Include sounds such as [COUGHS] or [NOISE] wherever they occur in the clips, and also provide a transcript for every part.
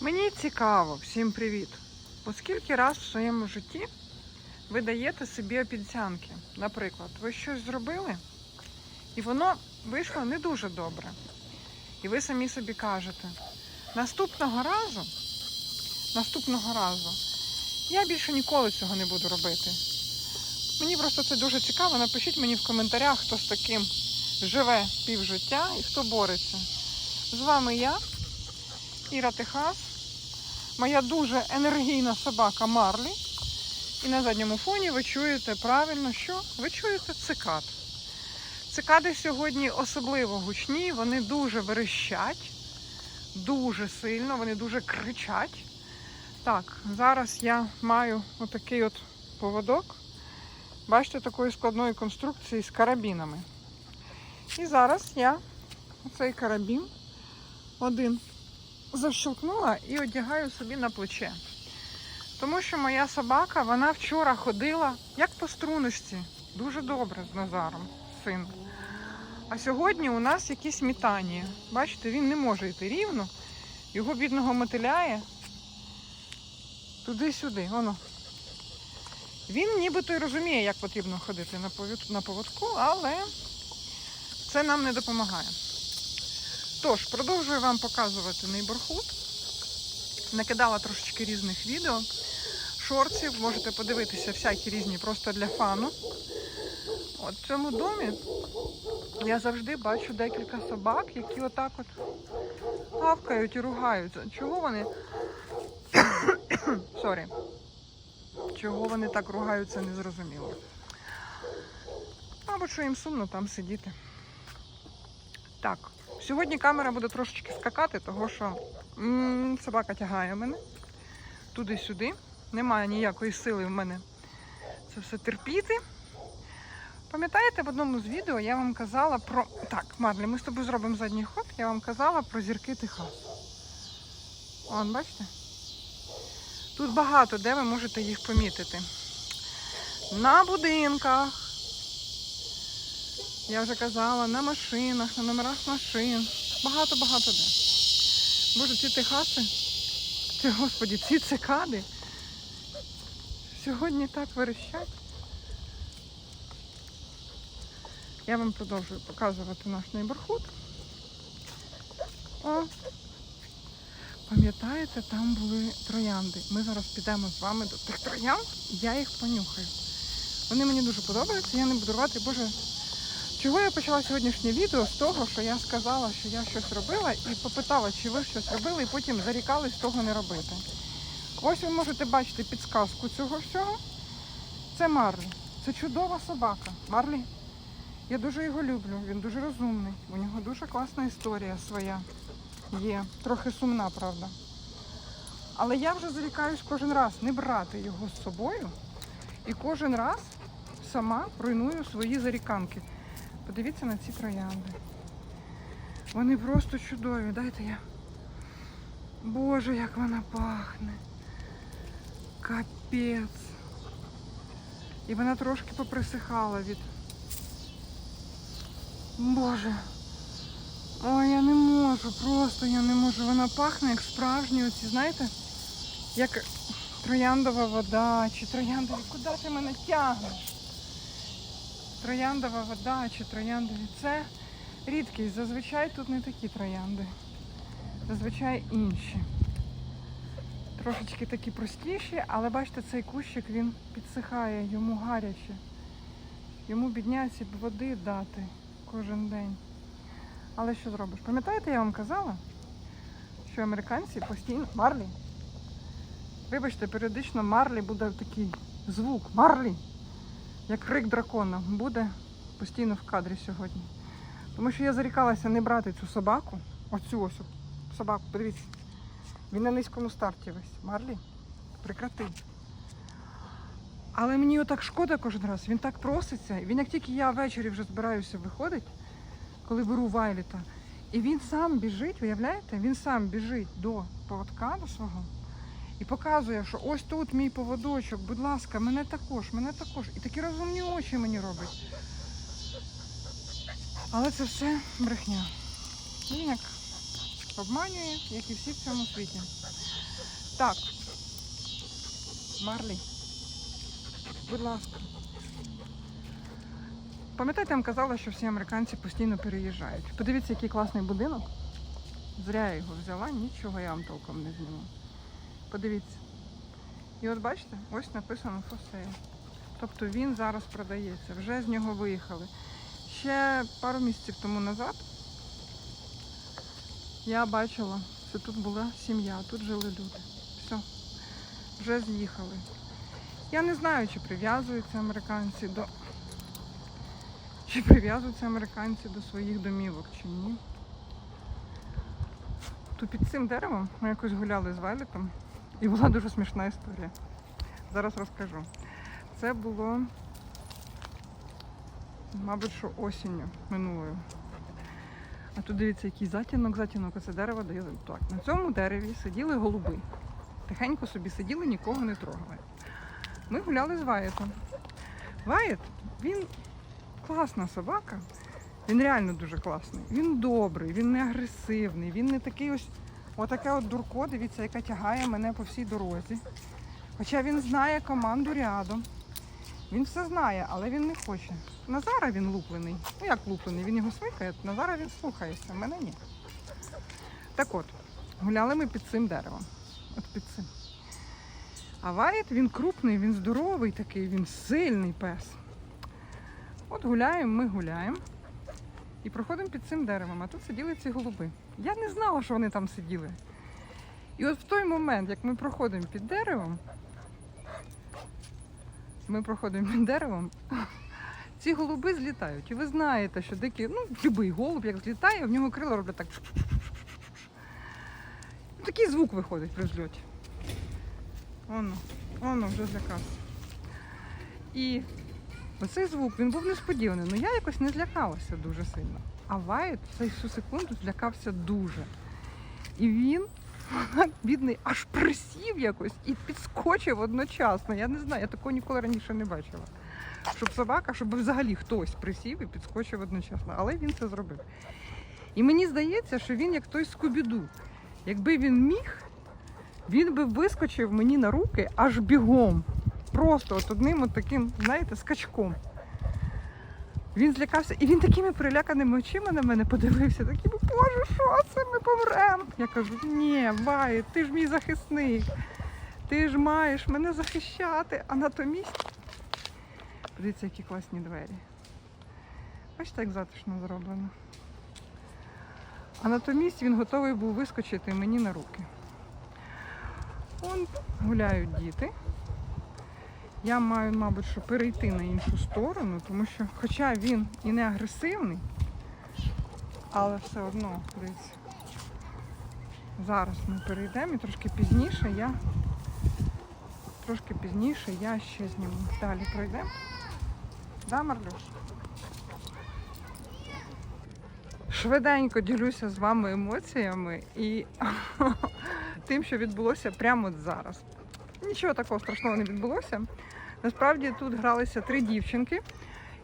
Мені цікаво, всім привіт. Оскільки раз в своєму житті ви даєте собі обіцянки. Наприклад, ви щось зробили, і воно вийшло не дуже добре. І ви самі собі кажете, наступного разу, наступного разу, я більше ніколи цього не буду робити. Мені просто це дуже цікаво. Напишіть мені в коментарях, хто з таким живе півжиття і хто бореться. З вами я, Іра Техас, моя дуже енергійна собака Марлі. І на задньому фоні ви чуєте правильно, що? Ви чуєте цикад. Цикади сьогодні особливо гучні, вони дуже верещать, дуже сильно, вони дуже кричать. Так, зараз я маю отакий от поводок. Бачите, такої складної конструкції з карабінами. І зараз я цей карабін один защелкнула і одягаю собі на плече. Тому що моя собака, вона вчора ходила як по струночці, дуже добре з Назаром, син. А сьогодні у нас якісь мітання. Бачите, він не може йти рівно, його бідного мотиляє туди-сюди. Воно. Він нібито й розуміє, як потрібно ходити на поводку, але це нам не допомагає. Тож, продовжую вам показувати нейборхуд. Накидала трошечки різних відео, шорців, можете подивитися всякі різні просто для фану. От в цьому домі я завжди бачу декілька собак, які отак от гавкають і ругаються. Чого вони. [COUGHS] Сорі. Чого вони так ругаються, не зрозуміло. Мабуть, що їм сумно там сидіти. Так, сьогодні камера буде трошечки скакати, тому що собака тягає мене туди-сюди. Немає ніякої сили в мене це все терпіти. Пам'ятаєте, в одному з відео я вам казала про. Так, Марлі, ми з тобою зробимо задній ход. Я вам казала про зірки Техасу. Вон, бачите? Тут багато де ви можете їх помітити. На будинках. Я вже казала, на машинах, на номерах машин. Багато-багато де. Боже, ці техаси, ці, господі, ці цикади сьогодні так верещать. Я вам продовжую показувати наш нейборхуд. О, пам'ятаєте, там були троянди. Ми зараз підемо з вами до тих троянд, я їх понюхаю. Вони мені дуже подобаються, я не буду рвати, боже. Чого я почала сьогоднішнє відео з того, що я сказала, що я щось робила, і попитала, чи ви щось робили, і потім зарікались того не робити. Ось ви можете бачити підсказку цього всього. Це Марлі. Це чудова собака. Марлі. Я дуже його люблю, він дуже розумний. У нього дуже класна історія своя є. Трохи сумна, правда. Але я вже зарікаюсь кожен раз не брати його з собою і кожен раз сама руйную свої заріканки. Подивіться на ці троянди. Вони просто чудові. Дайте я. Боже, як вона пахне. Капець. І вона трошки поприсихала від. Боже. Ой, я не можу, просто я не можу. Вона пахне як справжні оці, знаєте, як трояндова вода чи трояндові. Куди ти мене тягнеш? Трояндова вода чи трояндові. Це рідкість. Зазвичай тут не такі троянди. Зазвичай інші. Трошечки такі простіші, але бачите, цей кущик він підсихає, йому гаряче. Йому бідняці б води дати кожен день. Але що зробиш? Пам'ятаєте, я вам казала, що американці постійно. Марлі. Вибачте, періодично Марлі буде такий звук. Марлі! Як крик дракона буде постійно в кадрі сьогодні. Тому що я зарікалася не брати цю собаку, оцю ось собаку, подивіться. Він на низькому старті весь. Марлі, прекрати. Але мені отак шкода кожен раз. Він так проситься. Він як тільки я ввечері вже збираюся виходить, коли беру Вайліта, і він сам біжить, уявляєте? Він сам біжить до поводка до свого і показує, що ось тут мій поводочок, будь ласка, мене також, мене також. І такі розумні очі мені робить. Але це все брехня. Він як обманює, як і всі в цьому світі. Так. Марлі. Будь ласка. Пам'ятаєте, я вам казала, що всі американці постійно переїжджають. Подивіться, який класний будинок. Зря я його взяла, нічого я вам толком не зніму. Подивіться. І от бачите, ось написано for. Тобто він зараз продається, вже з нього виїхали. Ще пару місяців тому назад я бачила, що тут була сім'я, тут жили люди. Все, вже з'їхали. Я не знаю, чи прив'язуються американці до. Чи прив'язуються американці до своїх домівок, чи ні. Тут під цим деревом ми якось гуляли з Вайлетом і була дуже смішна історія. Зараз розкажу. Це було, мабуть, що осінню минулою. А тут дивіться, який затінок, затінок, це дерево дає. Так, на цьому дереві сиділи голуби. Тихенько собі сиділи, нікого не трогали. Ми гуляли з Ваєтом. Ваєт, він класна собака. Він реально дуже класний. Він добрий, він не агресивний, він не такий ось отаке от дурко, дивіться, яка тягає мене по всій дорозі. Хоча він знає команду рядом. Він все знає, але він не хоче. Назара він луплений. Ну як луплений, він його смикає, Назара він слухається, мене ні. Так от, гуляли ми під цим деревом. От під цим. А Вайт, він крупний, він здоровий такий, він сильний пес. От гуляємо, ми гуляємо. І проходимо під цим деревом, а тут сиділи ці голуби. Я не знала, що вони там сиділи. І от в той момент, як ми проходимо під деревом, ми проходимо під деревом, [LAUGHS] ці голуби злітають. І ви знаєте, що дикі, ну, будь-який голуб, як злітає, в нього крила роблять так. [SNIFFS] Такий звук виходить при взльоті. Воно, воно вже злякався. І оцей звук він був несподіваний, але я якось не злякалася дуже сильно. А Вайт в цю секунду злякався дуже. І він, бідний, аж присів якось і підскочив одночасно. Я не знаю, я такого ніколи раніше не бачила. Щоб собака, щоб взагалі хтось присів і підскочив одночасно. Але він це зробив. І мені здається, що він як той скубіду. Якби він міг, він би вискочив мені на руки аж бігом. Просто от одним от таким, знаєте, скачком. Він злякався, і він такими переляканими очима на мене подивився, такий, боже, що це ми помремо? Я кажу, ні, Вай, ти ж мій захисник, ти ж маєш мене захищати, а натомість. Подивіться, які класні двері. Бачите, як затишно зроблено. А натомість він готовий був вискочити мені на руки. Вон гуляють діти. Я маю, мабуть, що перейти на іншу сторону, тому що, хоча він і не агресивний, але все одно, дивіться, зараз ми перейдемо і трошки пізніше я трошки пізніше я ще зніму. Далі пройдемо. Да, Марлюш? Швиденько ділюся з вами емоціями і [LAUGHS] тим, що відбулося прямо зараз. Нічого такого страшного не відбулося. Насправді тут гралися три дівчинки.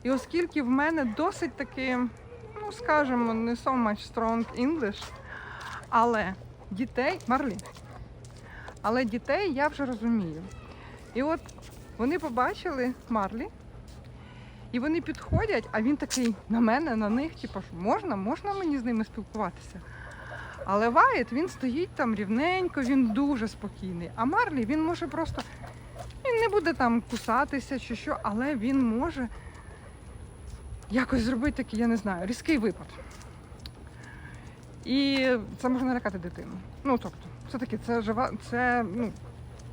І оскільки в мене досить таки, ну скажімо, не so much strong English, але дітей, Марлі, але дітей я вже розумію. І от вони побачили Марлі, і вони підходять, а він такий на мене, на них, типу, можна, можна мені з ними спілкуватися. Але Вайт, він стоїть там рівненько, він дуже спокійний. А Марлі він може просто. Не буде там кусатися чи що, але він може якось зробити такий, я не знаю, різкий випад. І це може налякати дитину. Ну, тобто, все-таки це жива, це, ну,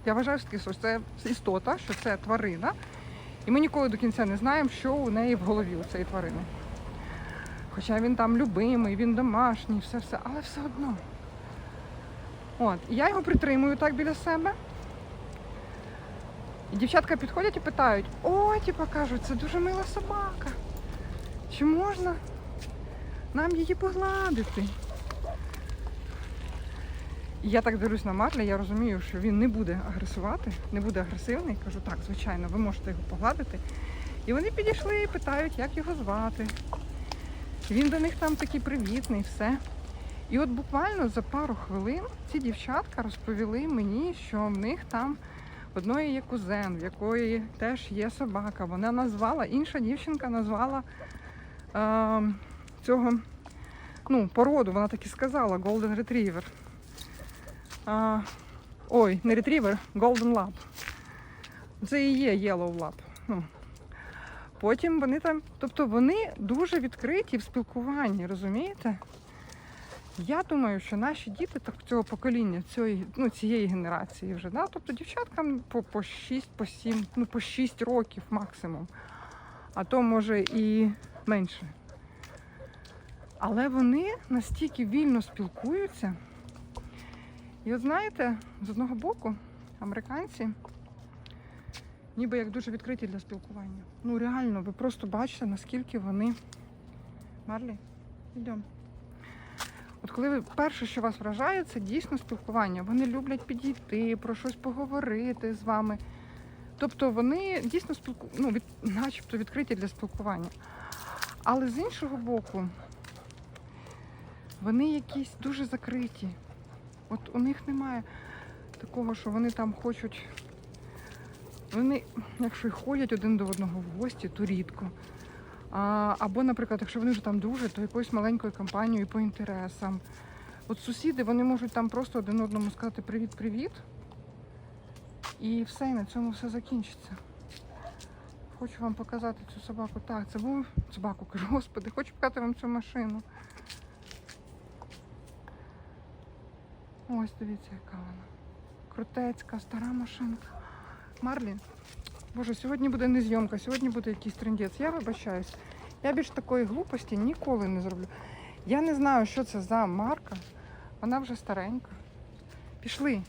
я вважаю, що це істота, що це тварина. І ми ніколи до кінця не знаємо, що у неї в голові у цієї тварини. Хоча він там любимий, він домашній, все-все, але все одно. От, я його притримую так біля себе. І дівчатка підходять і питають, о, типа кажуть, це дуже мила собака. Чи можна нам її погладити? Я так дивлюсь на Марля, я розумію, що він не буде агресувати, не буде агресивний. Кажу, так, звичайно, ви можете його погладити. І вони підійшли і питають, як його звати. Він до них там такий привітний, все. І от буквально за пару хвилин ці дівчатка розповіли мені, що в них там одної є кузен, в якої теж є собака. Вона назвала, інша дівчинка назвала е, цього ну, породу, вона так і сказала, Golden Retriever. А, ой, не Retriever, Golden Lab. Це і є Yellow Lab. Ну. Потім вони там, тобто вони дуже відкриті в спілкуванні, розумієте? Я думаю, що наші діти так цього покоління, цієї, ну, цієї генерації вже, да? тобто дівчаткам по, по 6, по 7, ну по 6 років максимум, а то може і менше. Але вони настільки вільно спілкуються. І от знаєте, з одного боку, американці ніби як дуже відкриті для спілкування. Ну реально, ви просто бачите, наскільки вони. Марлі, йдемо. От коли ви перше, що вас вражає, це дійсно спілкування. Вони люблять підійти, про щось поговорити з вами. Тобто вони дійсно спілку... ну, від... начебто відкриті для спілкування. Але з іншого боку, вони якісь дуже закриті. От у них немає такого, що вони там хочуть. Вони, якщо й ходять один до одного в гості, то рідко. А, або, наприклад, якщо вони вже там дружать, то якоюсь маленькою компанією по інтересам. От сусіди вони можуть там просто один одному сказати привіт-привіт. І все, і на цьому все закінчиться. Хочу вам показати цю собаку. Так, це був собаку, кажу, господи, хочу показати вам цю машину. Ось дивіться, яка вона. Крутецька, стара машинка. Марлі, боже, сьогодні буде не зйомка, сьогодні буде якийсь трендець. Я вибачаюсь. Я більш такої глупості ніколи не зроблю. Я не знаю, що це за марка. Вона вже старенька. Пішли.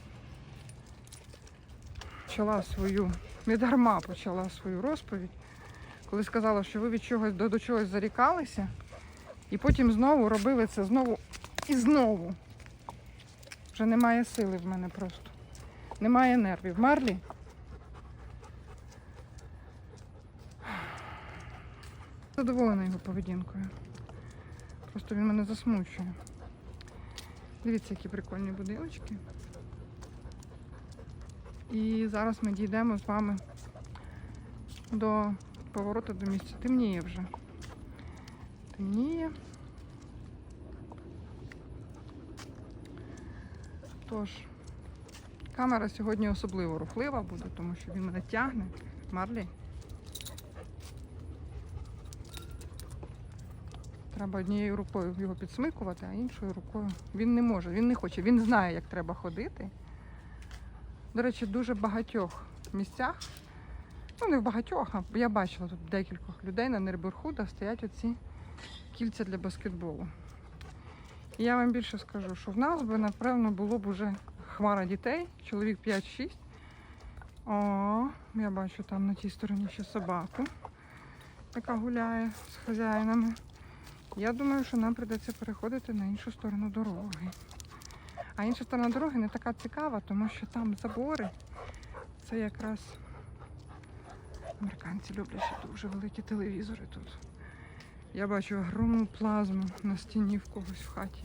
Почала свою, не дарма почала свою розповідь, коли сказала, що ви від чогось до, до чогось зарікалися, і потім знову робили це знову і знову. Вже немає сили в мене просто. Немає нервів. Марлі? Задоволена його поведінкою. Просто він мене засмучує. Дивіться, які прикольні будиночки. І зараз ми дійдемо з вами до повороту до місця. Темніє вже. Темніє. Тож, камера сьогодні особливо рухлива буде, тому що він мене тягне. Марлі. Треба однією рукою його підсмикувати, а іншою рукою він не може, він не хоче, він знає, як треба ходити. До речі, дуже багатьох місцях, ну не в багатьох, а я бачила тут декількох людей на Нерберхуда стоять оці кільця для баскетболу. І я вам більше скажу, що в нас би, напевно, було б уже хмара дітей, чоловік 5-6. О, я бачу там на тій стороні ще собаку, яка гуляє з хазяїнами. Я думаю, що нам прийдеться переходити на іншу сторону дороги. А інша сторона дороги не така цікава, тому що там забори. Це якраз американці люблять ще дуже великі телевізори тут. Я бачу огромну плазму на стіні в когось в хаті.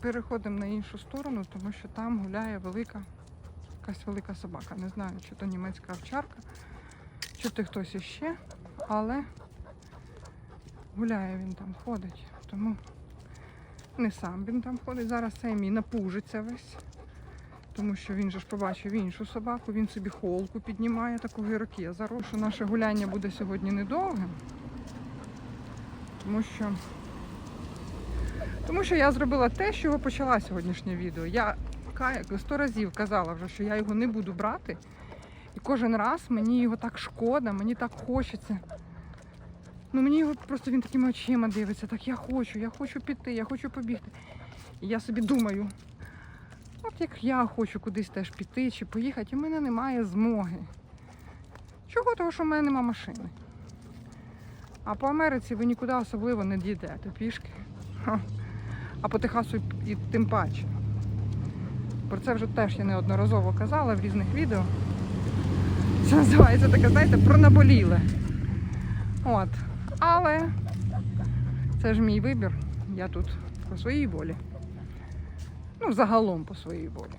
Переходимо на іншу сторону, тому що там гуляє велика, якась велика собака. Не знаю, чи то німецька овчарка, чи то хтось іще, але гуляє він там, ходить. Тому не сам він там ходить. Зараз цей мій напужиться весь. Тому що він же ж побачив іншу собаку, він собі холку піднімає, таку гірки. Зараз що наше гуляння буде сьогодні недовгим. Тому що тому що я зробила те, з чого почала сьогоднішнє відео. Я сто разів казала вже, що я його не буду брати. І кожен раз мені його так шкода, мені так хочеться. Ну мені його просто він такими очима дивиться, так я хочу, я хочу піти, я хочу побігти. І я собі думаю, от як я хочу кудись теж піти чи поїхати, і в мене немає змоги. Чого? Того, що в мене нема машини. А по Америці ви нікуди особливо не дійдете пішки. А по Техасу і тим паче. Про це вже теж я неодноразово казала в різних відео. Це називається таке, знаєте, про наболіле. От. Але Це ж мій вибір. Я тут по своїй волі. Ну, загалом по своїй волі.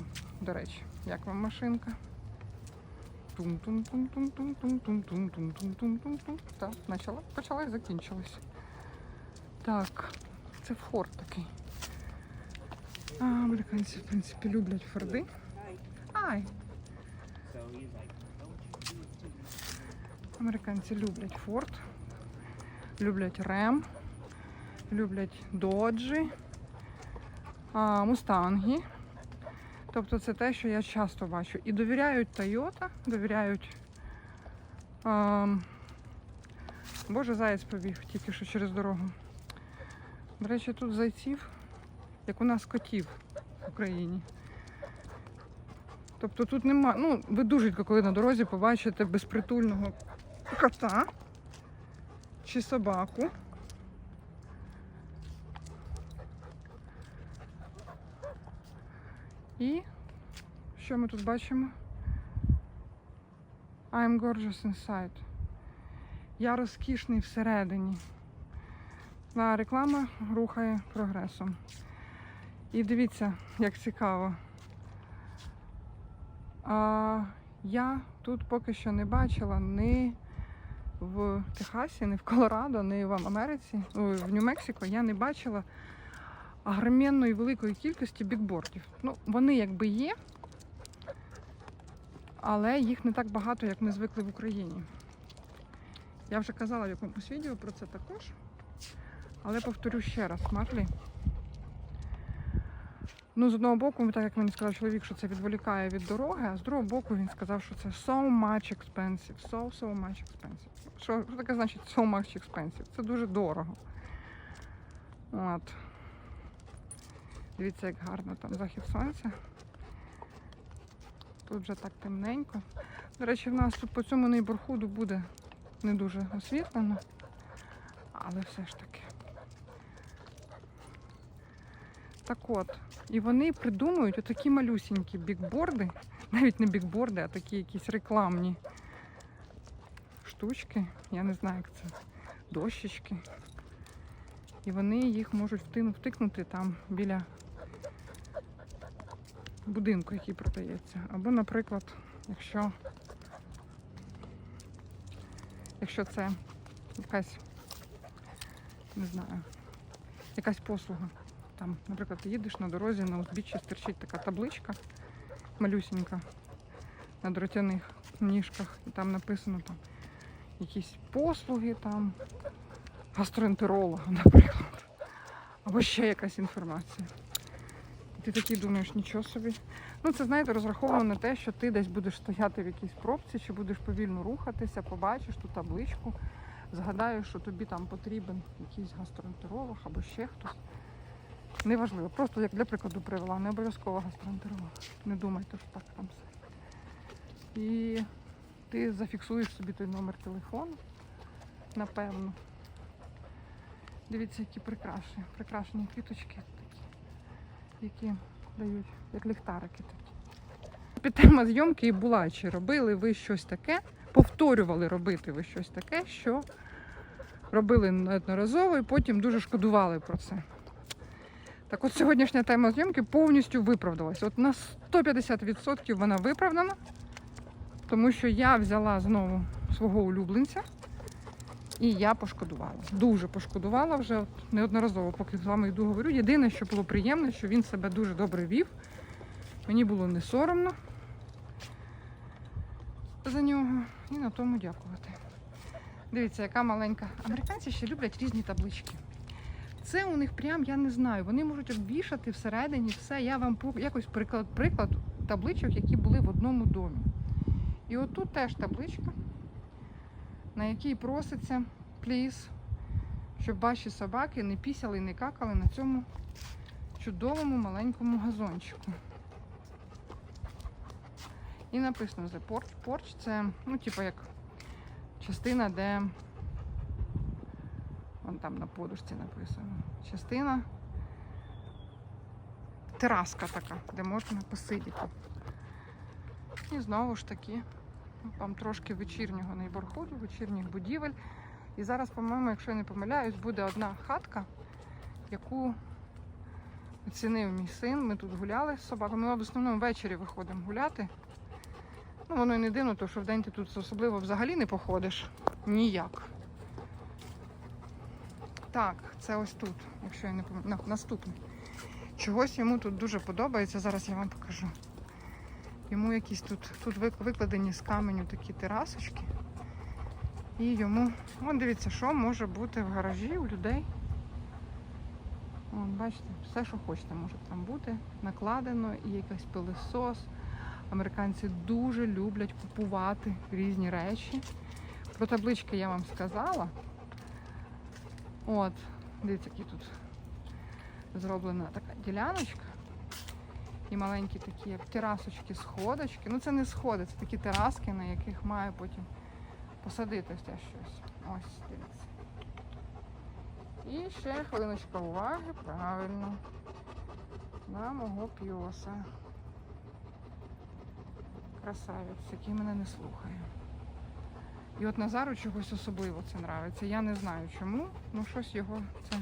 До речі, як вам машинка? Тум-тум-тум-тум-тум-тум-тум-тум-тум-тум-тум. Так, почала, почала і закінчилась. Так, це форт такий. А, американці, в принципі, люблять форди. Ай, американці люблять форт, люблять рем, люблять доджі, мустанги. Тобто це те, що я часто бачу. І довіряють Toyota, довіряють. А, Боже, заяць побіг тільки що через дорогу. До речі, тут зайців, як у нас котів в Україні. Тобто тут нема. Ну, ви дуже коли на дорозі побачите безпритульного кота чи собаку. І що ми тут бачимо? I'm gorgeous inside. Я розкішний всередині. А реклама рухає прогресом. І дивіться, як цікаво. А, я тут поки що не бачила ні в Техасі, ні в Колорадо, ні в Америці, в Нью-Мексико я не бачила агроменної великої кількості бікбордів. Ну, вони якби є, але їх не так багато, як ми звикли в Україні. Я вже казала в якомусь відео про це також. Але повторю ще раз, Марлі. Ну, з одного боку, так як мені сказав чоловік, що це відволікає від дороги, а з другого боку він сказав, що це so much expensive, so, so much expensive. Що, що таке значить so much expensive? Це дуже дорого. От. Дивіться, як гарно там захід сонця. Тут вже так темненько. До речі, в нас тут по цьому нейборхуду буде не дуже освітлено, але все ж таки. Так от, і вони придумують отакі малюсінькі бікборди, навіть не бікборди, а такі якісь рекламні штучки. Я не знаю, як це. Дощечки. І вони їх можуть втикнути там біля будинку, який продається. Або, наприклад, якщо, якщо це якась, не знаю, якась послуга. Там, наприклад, ти їдеш на дорозі, на узбіччі стирчить така табличка малюсінька на дротяних ніжках, і там написано там якісь послуги, там гастроентеролога, [LAUGHS] наприклад. Або ще якась інформація. І ти такий думаєш, нічого собі. Ну, це, знаєте, розраховано на те, що ти десь будеш стояти в якійсь пробці, чи будеш повільно рухатися, побачиш ту табличку, згадаєш, що тобі там потрібен якийсь гастроентеролог або ще хтось. Неважливо, просто як для прикладу привела, не обов'язково гастроентеролог. Не думайте, що так там все. І ти зафіксуєш собі той номер телефону, напевно. Дивіться, які прикрашені, прикрашені квіточки такі, які дають, як ліхтарики такі. Під тема зйомки і була, чи робили ви щось таке, повторювали робити ви щось таке, що робили неодноразово і потім дуже шкодували про це. Так от сьогоднішня тема зйомки повністю виправдалась. От на 150% вона виправдана, тому що я взяла знову свого улюбленця і я пошкодувала. Дуже пошкодувала вже неодноразово, поки з вами йду говорю. Єдине, що було приємно, що він себе дуже добре вів. Мені було не соромно за нього. І на тому дякувати. Дивіться, яка маленька. Американці ще люблять різні таблички. Це у них прям, я не знаю, вони можуть обвішати всередині все. Я вам якось приклад, приклад табличок, які були в одному домі. І отут теж табличка, на якій проситься пліз, щоб ваші собаки не пісяли і не какали на цьому чудовому маленькому газончику. І написано The Porch. Porch це, ну, типу, як частина, де Вон там на подушці написано. Частина тераска така, де можна посидіти. І знову ж таки, там трошки вечірнього нейборхуду, вечірніх будівель. І зараз, по-моєму, якщо я не помиляюсь, буде одна хатка яку оцінив мій син. Ми тут гуляли з собаками. Ми в основному ввечері виходимо гуляти. Ну, воно і не дивно, тому що вдень ти тут особливо взагалі не походиш. Ніяк. Так, це ось тут, якщо я не. На- Наступний. Чогось йому тут дуже подобається. Зараз я вам покажу. Йому якісь тут, тут викладені з каменю такі терасочки. І йому, от дивіться, що може бути в гаражі у людей. От, бачите, все, що хочете, може там бути. Накладено і якийсь пилисос. Американці дуже люблять купувати різні речі. Про таблички я вам сказала. От, дивіться, які тут зроблена така діляночка. І маленькі такі, як терасочки, сходочки. Ну це не сходи, це такі тераски, на яких має потім посадити те щось. Ось, дивіться. І ще хвилиночка уваги, правильно. На мого піоса. Красавець, який мене не слухає. І от Назару чогось особливо це нравиться. Я не знаю чому, ну щось його це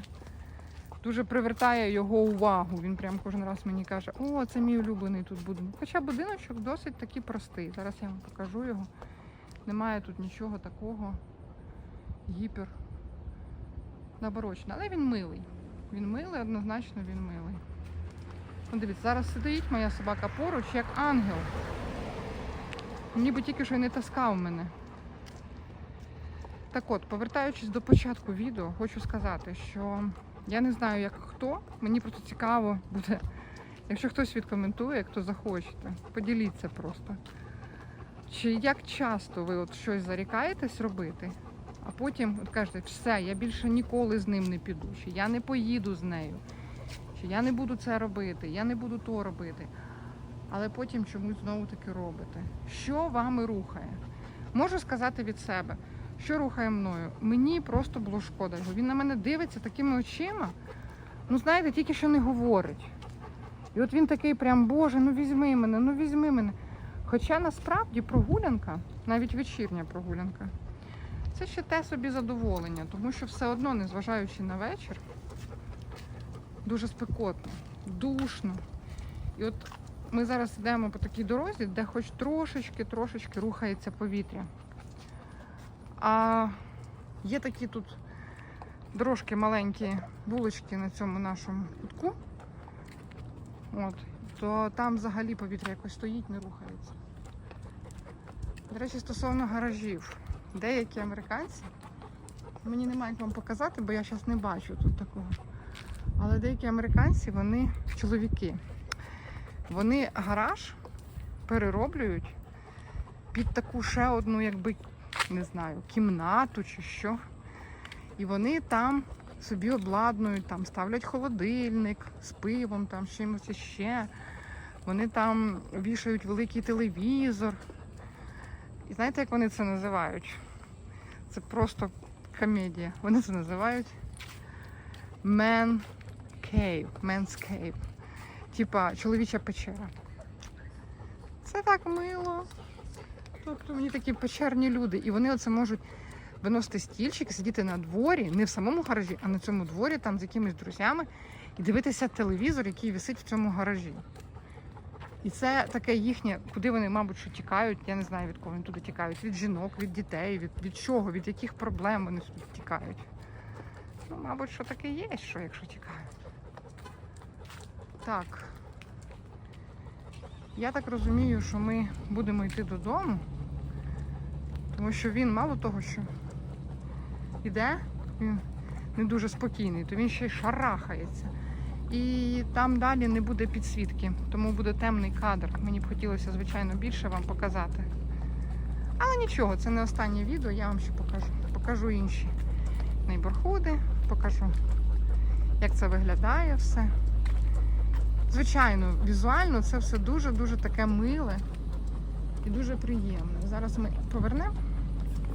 дуже привертає його увагу. Він прям кожен раз мені каже, о, це мій улюблений тут будинок. Хоча будиночок досить такий простий. Зараз я вам покажу його. Немає тут нічого такого гіпер наборочного. Але він милий. Він милий, однозначно він милий. Ну, дивіться, зараз сидить моя собака поруч, як ангел. Ніби тільки що й не таскав мене. Так от, повертаючись до початку відео, хочу сказати, що я не знаю, як хто. Мені просто цікаво буде, якщо хтось відкоментує, хто захочете, поділіться просто. Чи як часто ви от щось зарікаєтесь робити, а потім от кажете, все, я більше ніколи з ним не піду, чи я не поїду з нею, чи я не буду це робити, я не буду то робити. Але потім чомусь знову таки робите. Що вами рухає? Можу сказати від себе, що рухає мною. Мені просто було шкода його. Він на мене дивиться такими очима. Ну, знаєте, тільки що не говорить. І от він такий прям, Боже, ну візьми мене, ну візьми мене. Хоча насправді прогулянка, навіть вечірня прогулянка, це ще те собі задоволення, тому що все одно, незважаючи на вечір, дуже спекотно, душно. І от ми зараз йдемо по такій дорозі, де хоч трошечки, трошечки рухається повітря. А є такі тут дорожки маленькі, вулички на цьому нашому кутку. От, то там взагалі повітря якось стоїть, не рухається. До речі, стосовно гаражів, деякі американці, мені немає як вам показати, бо я зараз не бачу тут такого. Але деякі американці, вони чоловіки, вони гараж перероблюють під таку ще одну, якби, не знаю, кімнату чи що. І вони там собі обладнують, там ставлять холодильник з пивом, там чимось іще. Вони там вішають великий телевізор. І знаєте, як вони це називають? Це просто комедія. Вони це називають Man Cave. Man's Cave. Типа чоловіча печера. Це так мило. Тобто мені такі печерні люди. І вони оце можуть виносити стільчик, сидіти на дворі, не в самому гаражі, а на цьому дворі, там з якимись друзями, і дивитися телевізор, який висить в цьому гаражі. І це таке їхнє, куди вони, мабуть, що тікають, я не знаю від кого вони туди тікають, від жінок, від дітей, від, від чого, від яких проблем вони сюди тікають. Ну, мабуть, що таке є, що якщо тікають. Так. Я так розумію, що ми будемо йти додому, тому що він мало того, що іде, він не дуже спокійний, то він ще й шарахається. І там далі не буде підсвітки, тому буде темний кадр. Мені б хотілося, звичайно, більше вам показати. Але нічого, це не останнє відео, я вам ще покажу. Покажу інші нейборхуди, покажу, як це виглядає все. Звичайно, візуально це все дуже-дуже таке миле і дуже приємне. Зараз ми повернемо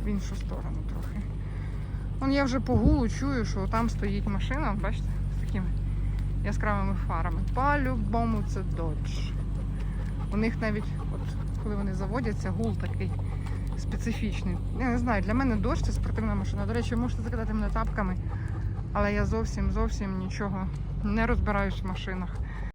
в іншу сторону трохи. Вон я вже по гулу чую, що там стоїть машина, бачите, з такими яскравими фарами. По-любому це Dodge. У них навіть, от коли вони заводяться, гул такий специфічний. Я не знаю, для мене Dodge це спортивна машина. До речі, можете закидати мене тапками. Але я зовсім зовсім нічого не розбираюсь в машинах.